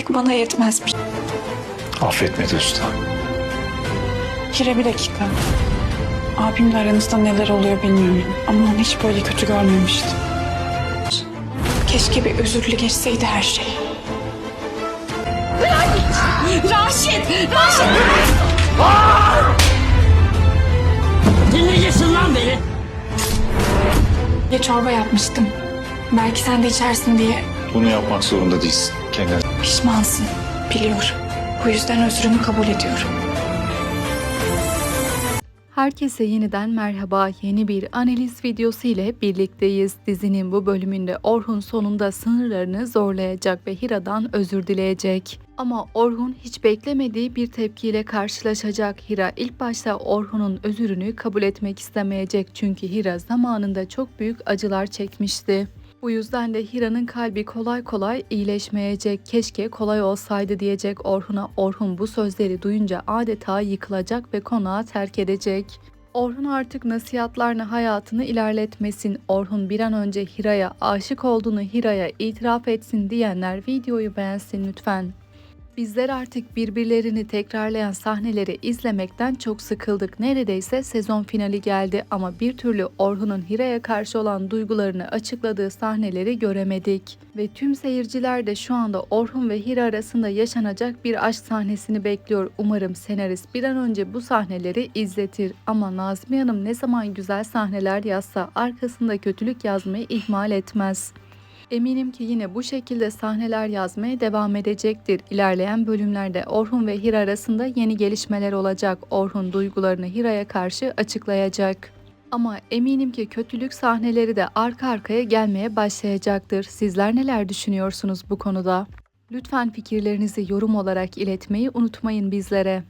tek bana yetmezmiş. Affetmedi usta. Hira bir dakika. Abimle aranızda neler oluyor bilmiyorum. Ama onu hiç böyle kötü görmemiştim. Keşke bir özürlü geçseydi her şey. Dinleyeceksin lan beni. Ya çorba yapmıştım. Belki sen de içersin diye Bunu yapmak zorunda değilsin. Kendine pişmansın. Biliyorum. Bu yüzden özrümü kabul ediyorum. Herkese yeniden merhaba. Yeni bir analiz videosu ile birlikteyiz. Dizinin bu bölümünde Orhun sonunda sınırlarını zorlayacak ve Hira'dan özür dileyecek. Ama Orhun hiç beklemediği bir tepkiyle karşılaşacak. Hira ilk başta Orhun'un özürünü kabul etmek istemeyecek çünkü Hira zamanında çok büyük acılar çekmişti. Bu yüzden de Hira'nın kalbi kolay kolay iyileşmeyecek. Keşke kolay olsaydı diyecek Orhun'a. Orhun bu sözleri duyunca adeta yıkılacak ve konağı terk edecek. Orhun artık nasihatlarla hayatını ilerletmesin. Orhun bir an önce Hira'ya aşık olduğunu Hira'ya itiraf etsin diyenler videoyu beğensin lütfen. Bizler artık birbirlerini tekrarlayan sahneleri izlemekten çok sıkıldık. Neredeyse sezon finali geldi ama bir türlü Orhun'un Hira'ya karşı olan duygularını açıkladığı sahneleri göremedik. Ve tüm seyirciler de şu anda Orhun ve Hira arasında yaşanacak bir aşk sahnesini bekliyor. Umarım senarist bir an önce bu sahneleri izletir. Ama Nazmiye Hanım ne zaman güzel sahneler yazsa arkasında kötülük yazmayı ihmal etmez. Eminim ki yine bu şekilde sahneler yazmaya devam edecektir. İlerleyen bölümlerde Orhun ve Hira arasında yeni gelişmeler olacak. Orhun duygularını Hira'ya karşı açıklayacak. Ama eminim ki kötülük sahneleri de arka arkaya gelmeye başlayacaktır. Sizler neler düşünüyorsunuz bu konuda? Lütfen fikirlerinizi yorum olarak iletmeyi unutmayın bizlere.